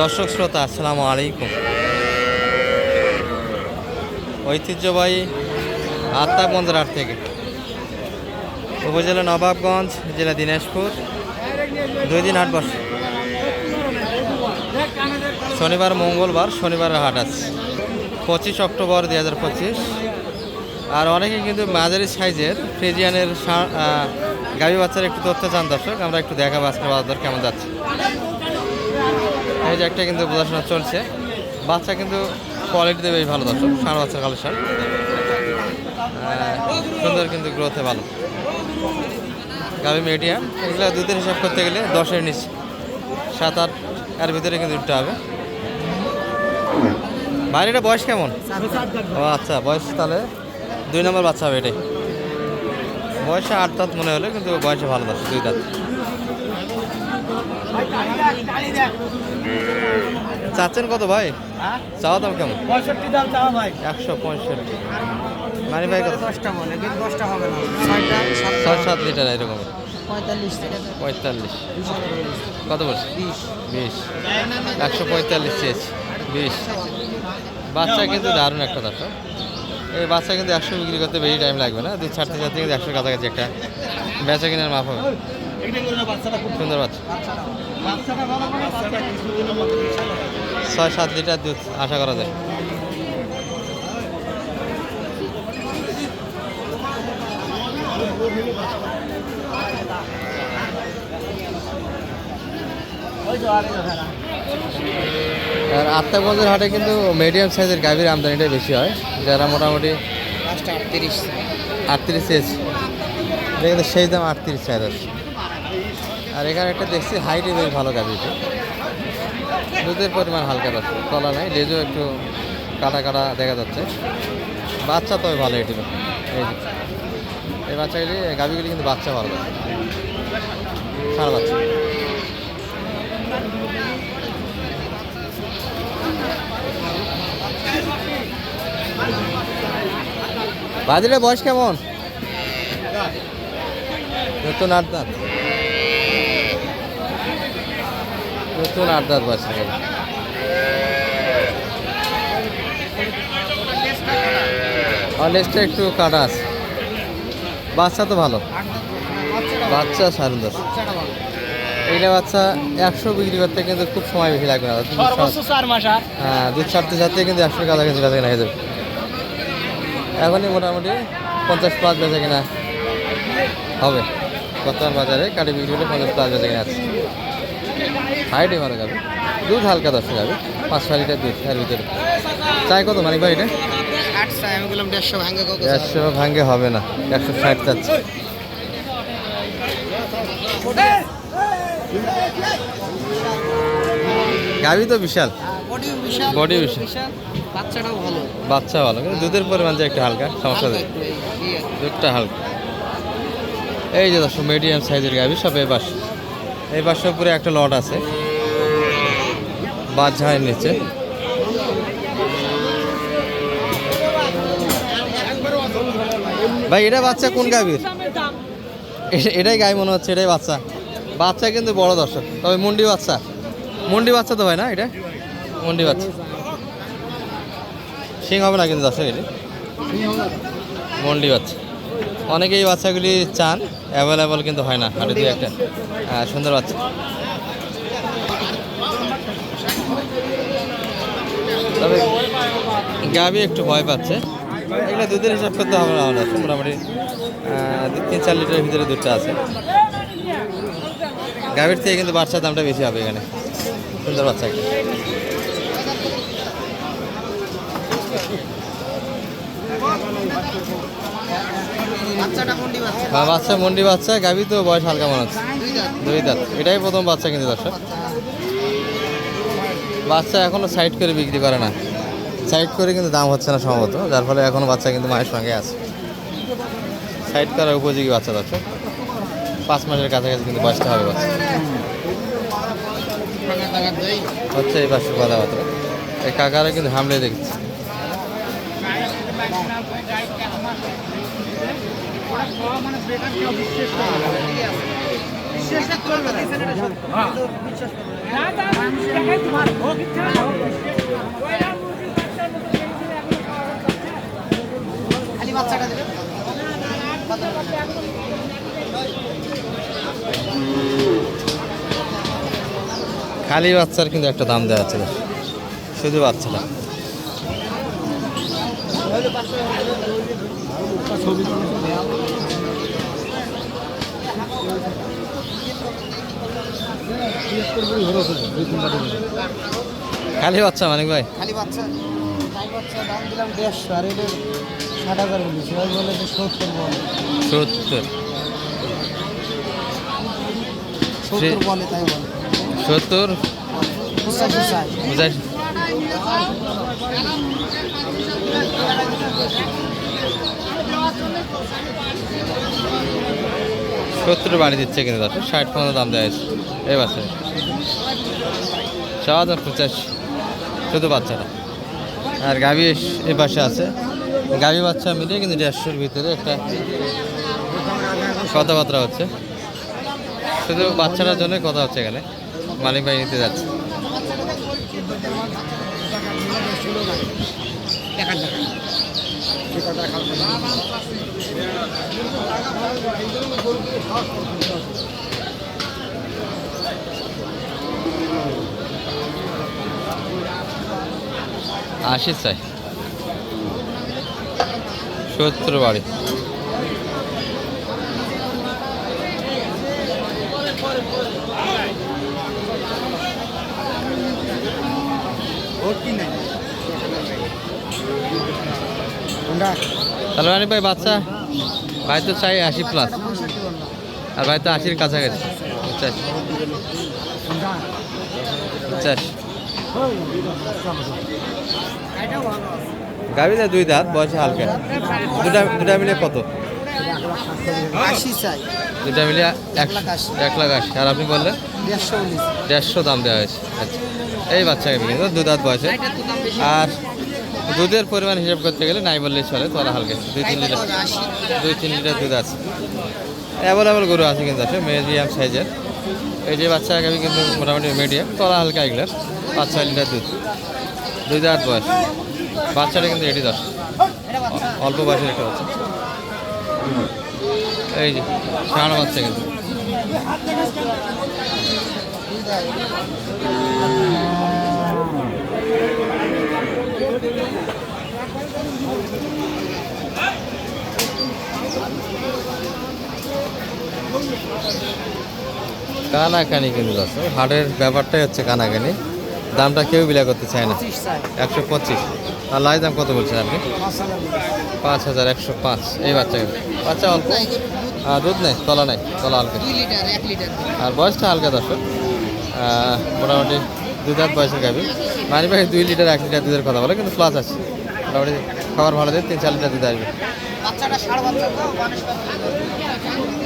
দর্শক শ্রোতা, আসসালামু আলাইকুম। ঐতিহ্যবাহী আত্মাগঞ্জের হাট থেকে উপজেলা নবাবগঞ্জ, জেলা দিনাজপুর। দুই দিন হাট বসে শনিবার, মঙ্গলবার, শনিবারের হাট আছে। পঁচিশ অক্টোবর দুই হাজার পঁচিশ। আর অনেকে কিন্তু মাঝারি সাইজের ফ্রিজিয়ানের গাভী বাচ্চার একটু তথ্য চান দর্শক। আমরা একটু দেখাবো আজকে বাজার কেমন যাচ্ছে। এই যে একটা কিন্তু বোঝাশোনা চলছে। বাচ্চা কিন্তু কোয়ালিটিতে বেশ ভালো দর্শক ষাঁড় বাচ্চার কালেকশন সুন্দর কিন্তু গ্রোথে ভালো। গাভী মিডিয়াম এগুলো দুধের হিসাব করতে গেলে দশের নিচে। সাত, আট, এর ভিতরে কিন্তু উঠতে হবে। বাইরেটা বয়স কেমন? ও আচ্ছা বয়স তাহলে দুই নম্বর বাচ্চা হবে এটাই। বয়সে আট দাঁত মনে হলে কিন্তু বয়সে ভালো দর্শক, দুই দাঁত। চাচ্ছেন কত ভাই? চাওয়া দাম কেমন? পঁয়ষট্টি দাম চাওয়া ভাই। একশো পঁয়ষট্টি। মানে ভাই কত? দশটা বলে কিন্তু দশটা হবে না। ছয় সাত লিটার এরকম। পঁয়তাল্লিশ পঁয়তাল্লিশ। কত বলছে বিশ। একশো পঁয়তাল্লিশ চেয়েছি। বিশ। বাচ্চা কিন্তু দারুণ একটা দর্শক এই বাচ্চা কিন্তু একশো বিক্রি করতে বেশি টাইম লাগবে না। দুধ ছাড়তে ছাড়তে কিন্তু একশোর কাছাকাছি একটা বেচা কিনার মাপ হবে। সুন্দর বাচ্চা। ছয় সাত লিটার দুধ আশা করা যায়। আর আত্মাগঞ্জের হাটে কিন্তু মিডিয়াম সাইজের গাভীর আমদানিটাই বেশি হয়। যারা মোটামুটি আটত্রিশ। আটত্রিশ এটা কিন্তু সেই দাম আটত্রিশ চাই আছে আর এখানে একটা দেখছি হাইটে বেশ ভালো গাভীটি। দুধের পরিমাণ হালকা যাচ্ছে তলা নাই লেজও একটু কাটা কাটা দেখা যাচ্ছে। বাচ্চা তবে ভালো এটির এই এই বাচ্চাগুলি গাভীগুলি কিন্তু বাচ্চা ভালো। যাচ্ছে সারা বাচ্চা। বাজিরে বয়স কেমন? নতুন আট দাঁত। নতুন আট দাঁত। আর লেজটা একটু কাটা আছে। বাচ্চা তো ভালো। বাচ্চা সাড়ে দশ এইটা বাচ্চা একশো বিক্রি করতে কিন্তু খুব সময় বেশি লাগবে না। আর হ্যাঁ। দুধ ছাড়তে ছাড়তে কিন্তু একশো কাছাকাছি বেচা কেনা হয়ে যাবে। এখনই মোটামুটি পঞ্চাশ পাঁচ বেচা কেনা হবে। বর্তমান বাজারে কাটি বিক্রি হলে পঞ্চাশ পাঁচ বেচা কেনা আছে। হাইটে ভালো যাবে। দুধ হালকা দশ যাবে। পাঁচ ছয় লিটার দুধ এর ভিতরে। চাই কত মানে ভাই এটা দেড়শো একশো ভাঙ্গে হবে না একশো ষাট চাচ্ছে। গাভি তো বিশাল। বডি বিশাল বাচ্চাটাও ভালো। বাচ্চা ভালো কিন্তু দুধের পরিমাণ যে একটু হালকা সমস্যা নেই। দুধটা হালকা। এই যে দর্শক মিডিয়াম সাইজের গাভি সব এই পাশে এই পাশে উপরে একটা লট আছে। বাদ ঝাড়ের নিচে। ভাই, এটা বাচ্চা কোন গাভীর? এটা- এটাই গাই মনে হচ্ছে, এটাই বাচ্চা। বাচ্চা কিন্তু বড় দর্শক, তবে মুন্ডি বাচ্চা। মুন্ডি বাচ্চা তো ভাই না এটা? মুন্ডি বাচ্চা। সিং হবে না কিন্তু দর্শক এটি। মন্ডি বাচ্চা। অনেকে এই বাচ্চাগুলি চান অ্যাভেলেবল কিন্তু হয় না, হাটে দুই একটা। সুন্দর বাচ্চা। তবে গাবি একটু ভয় পাচ্ছে। এগুলো দুধের হিসাব করতে হবে না মোটামুটি দু- তিন, চার লিটারের ভিতরে দুধটা আছে। গাভীর থেকে কিন্তু বাচ্চার দামটা বেশি হবে এখানে। সুন্দর বাচ্চা একটা। বাচ্চাটা কোনটি বাচ্চা। মন্ডি বাচ্চা গাভী তো বয়স হালকা মনে হচ্ছে। দুই দাঁত। এটাই প্রথম বাচ্চা কিন্তু দর্শক। বাচ্চা এখনও সাইড করে বিক্রি করে না। সাইড করে কিন্তু দাম হচ্ছে না সম্ভবত যার ফলে এখনও বাচ্চা কিন্তু মায়ের সঙ্গে আছে। সাইড করার উপযোগী বাচ্চা দর্শক। পাঁচ মাসের কাছাকাছি কিন্তু বয়সটা হবে বাচ্চা। হচ্ছে এই পাশে কথাবার্তা। এই কাকারা কিন্তু হামলে দেখছি। খালি বাচ্চার কিন্তু একটা দাম দেওয়া ছিল শুধু বাচ্চাটা। খালি বাচ্চা মানিক ভাই। খালি বাচ্চা। খালি বাচ্চা দাম দিলাম দেড়শো আর এদের ষাট হাজার বলেছি ওই বলে যে সত্তর বলে। সত্তর। সত্তর বলে তাই বলে। সত্তর? পঁচাশি সত্তর বাড়ি দিচ্ছে কিন্তু দশ ষাট পনেরো দাম দেওয়া হয়েছে। এই বাচ্চাটা। ছ হাজার পঁচাশি শুধু বাচ্চাটা। আর গাভি এ পাশে আছে। গাভি বাচ্চা মিলিয়ে কিন্তু দেড়শোর ভিতরে একটা কথাবার্তা হচ্ছে। শুধু বাচ্চাটার জন্য কথা হচ্ছে এখানে। মালিক ভাই নিতে যাচ্ছে। আশি চাই সত্তর বাড়ি। তাহলে ভাই বাচ্চা? ভাই তো চাই আশি প্লাস আর ভাই তো আশির কাছাকাছি। পঁচাশি পঁচাশি গাভিতে দুই দাঁত বয়সে হালকা। দুটা দুটা মিলে কত? দুটা মিলে এক লাখ আশি। আর আপনি বললেন? দেড়শো দাম দেওয়া হয়েছে। আচ্ছা। এই বাচ্চা গাভি কিন্তু দু দাঁত বয়সে আর দুধের পরিমাণ হিসাব করতে গেলে নাই বললেই চলে তোরা হালকা দুই, তিন লিটার। দুই, তিন লিটার দুধ আছে। অ্যাভেলেবল গরু আছে কিন্তু আছে মিডিয়াম সাইজের এই যে বাচ্চা গাভি কিন্তু মোটামুটি মিডিয়াম তলা হালকা এগুলো পাঁচ, ছয় লিটার দুধ। দুই দাঁত বয়স। বাচ্চাটা কিন্তু এটি দশ। অল্প বয়সের একটা বাচ্চা। এই যে ষাঁড় বাচ্চা কিন্তু। কানাকানি কিন্তু আছে হাটের ব্যাপারটাই হচ্ছে কানাকানি। দামটা কেউ বিলা করতে চায় না। একশো পঁচিশ। আর লাই দাম কত বলছেন আপনি? পাঁচ হাজার একশো পাঁচ। এই বাচ্চা বাচ্চা অল্প। দুধ আর দুধ নেই? তলা নেই? তলা হালকা। আর বয়সটা হালকা দর্শক। আহ, মোটামুটি দুই দাঁত বয়সের গাবি মানি ভাই দুই লিটার এক লিটার দুধের কথা বলে কিন্তু প্লাস আছে। মোটামুটি খাবার ভালো দিয়ে তিন চার লিটার দুধ আসবে।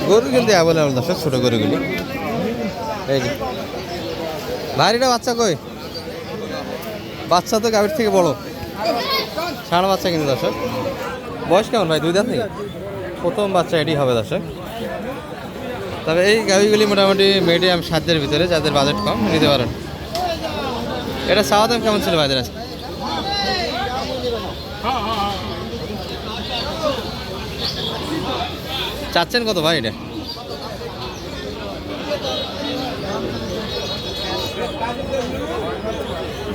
গরু কিন্তু অ্যাভেলেবল দর্শক ছোটো গরুগুলি। এই যে। ভাইরিটা বাচ্চা কই? বাচ্চা তো গাভীর থেকে বড়। ষাঁড় বাচ্চা কিন্তু দর্শক। বয়স কেমন ভাই? দুই দাঁত নেই? প্রথম বাচ্চা এটি হবে দর্শক। তবে এই গাভিগুলি মোটামুটি মিডিয়াম সাধ্যের ভিতরে, যাদের বাজেট কম, নিতে পারেন। এটা চাওয়া দাম কেমন ছিল ভাইদের আজকে? চাচ্ছেন কত ভাই এটা?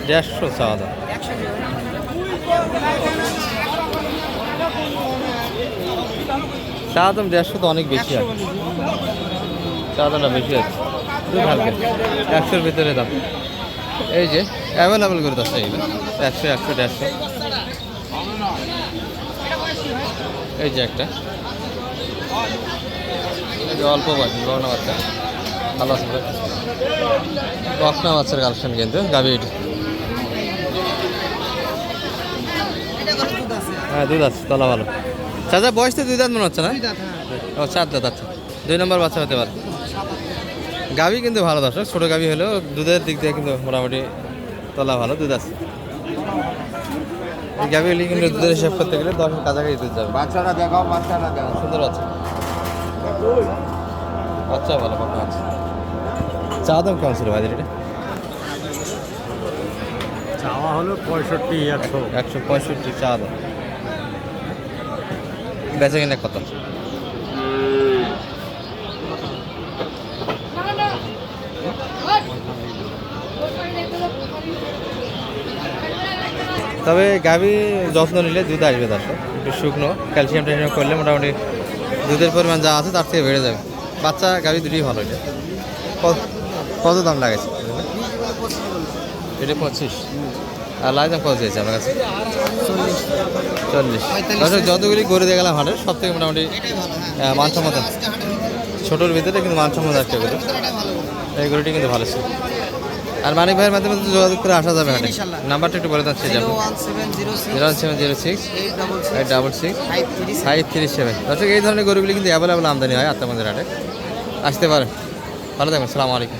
দেড়শো চাওয়া দাম। চাওয়া দাম দেড়শো তো অনেক বেশি আছে চাওয়া দামটা বেশি আছে হালকা। একশোর ভিতরে দাম। এই যে অ্যাভেলেবেল করে দশটা এগুলো একশো একশো, দেড়শো। এই যে একটা। এই অল্প বাচ্চা বকনা বাচ্চা। ভালো আছে। বকনা বাচ্চার কালেকশন কিন্তু দুধ হ্যাঁ দুধ আছে তলা ভালো। চাচা বয়স তো দুই দাঁত মনে হচ্ছে না? হ্যাঁ। ও চার দাঁত আচ্ছা। দুই নম্বর বাচ্চা হতে পারে। গাভি কিন্তু ভালো দর্শক ছোটো গাভি হলেও দুধের দিক দিয়ে কিন্তু মোটামুটি তলা ভালো দুধ আছে। এই গাভিগুলি কিন্তু দুধের হিসাব করতে গেলে দশের কাছাকাছি দুধ যাবে। বাচ্চাটা দেখাও বাচ্চাটা দেখাও। সুন্দর আছে বাচ্চা ভালো পাকা আছে। চা দাম কেমন ছিল বাজারে এটা চাওয়া হলো পঁয়ষট্টি একশো। একশো পঁয়ষট্টি চা দাম বেচা কিনা কত? তবে গাভী যত্ন নিলে দুধ আসবে তার একটু শুকনো ক্যালসিয়াম ট্যালসিয়াম করলে মোটামুটি দুধের পরিমাণ যা আছে তার থেকে বেড়ে যাবে। বাচ্চা গাভী দুটোই ভালো এটা। কত দাম লাগাইছে? এটা পঁচিশ। আর লাই দাম কত চেয়েছে আমার কাছে? চল্লিশ। যতগুলি করে দিয়ে গেলাম হাটের সব থেকে মোটামুটি মানসম্মত। ছোটোর ভিতরে কিন্তু মানসম্মত একটা গরু। এই গরুটি কিন্তু ভালো ছিল। আর মানিক ভাইয়ের মাধ্যমে তো যোগাযোগ করে আসা যাবে হাটে নাম্বারটা একটু বলে দিচ্ছি zero one seven zero six. Eight double six. Five three seven. দর্শক এই ধরনের গরুগুলি কিন্তু অ্যাভেলেবল আমদানি হয় আত্মা রাটে আসতে পারেন। ভালো থাকবেন সালামু আলাইকুম।